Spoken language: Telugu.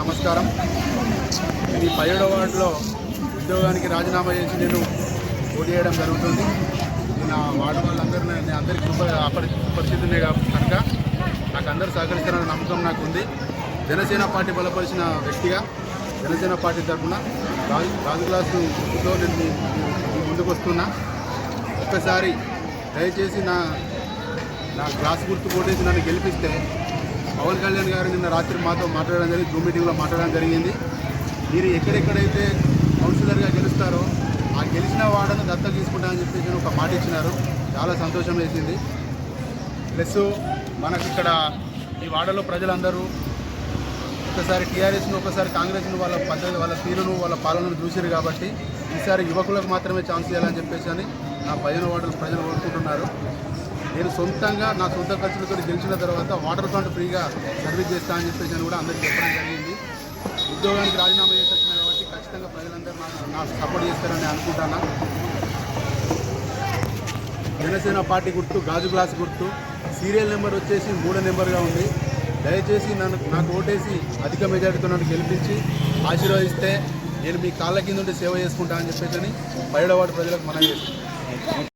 నమస్కారం. ఇది పదిహేడో వార్డులో ఉద్యోగానికి రాజీనామా చేసి నేను పోటీ చేయడం జరుగుతుంది. నా వార్డు వాళ్ళందరూ నేను అందరికీ ఉప అపరి పరిస్థితులే కనుక నాకు అందరూ సహకరిస్తారన్న నమ్మకం నాకు ఉంది. జనసేన పార్టీ బలపరిచిన వ్యక్తిగా జనసేన పార్టీ తరఫున రాజు రాజు క్లాసుతో నేను ముందుకు వస్తున్నా. ఒక్కసారి దయచేసి నా నా క్లాస్ గుర్తు కొట్టేసి నన్ను గెలిపిస్తే పవన్ కళ్యాణ్ గారు నిన్న రాత్రి మాతో మాట్లాడడం జరిగింది జూమ్ మీటింగ్లో మాట్లాడడం జరిగింది. మీరు ఎక్కడెక్కడైతే కౌన్సిలర్గా గెలుస్తారో ఆ గెలిచిన వాడను దత్తత తీసుకుంటామని చెప్పేసి ఒక మాట ఇచ్చినారు. చాలా సంతోషం వేసింది. ప్లస్ మనకు ఇక్కడ ఈ వాడలో ప్రజలందరూ ఒకసారి టీఆర్ఎస్ను ఒకసారి కాంగ్రెస్ను వాళ్ళ పద్ధతి వాళ్ళ తీరును వాళ్ళ పాలనను చూసారు కాబట్టి ఈసారి యువకులకు మాత్రమే ఛాన్స్ ఇవ్వాలని చెప్పేసి అని నా పదిహేను వార్డులు ప్రజలు కోరుకుంటున్నారు. నేను సొంతంగా నా సొంత ఖర్చులతో గెలిచిన తర్వాత వాటర్ ఫ్రంట్ ఫ్రీగా సర్వీస్ చేస్తా అని చెప్పేసి అని కూడా అందరికీ చెప్పడం జరిగింది. ఉద్యోగానికి రాజీనామా చేసి వచ్చిన కాబట్టి ఖచ్చితంగా ప్రజలందరూ నా- నాకు సపోర్ట్ చేస్తారని అనుకుంటున్నా. జనసేన పార్టీ గుర్తు గాజు గ్లాస్ గుర్తు సీరియల్ నెంబర్ వచ్చేసి మూడో నెంబర్గా ఉంది. దయచేసి నన్ను నాకు ఓటేసి అధిక మెజారిటీతో నన్ను గెలిపించి ఆశీర్వదిస్తే నేను మీ కాళ్ళ కింద ఉండి సేవ చేసుకుంటా అని చెప్పేసి అని పైడవాడు ప్రజలకు మనం చేస్తాను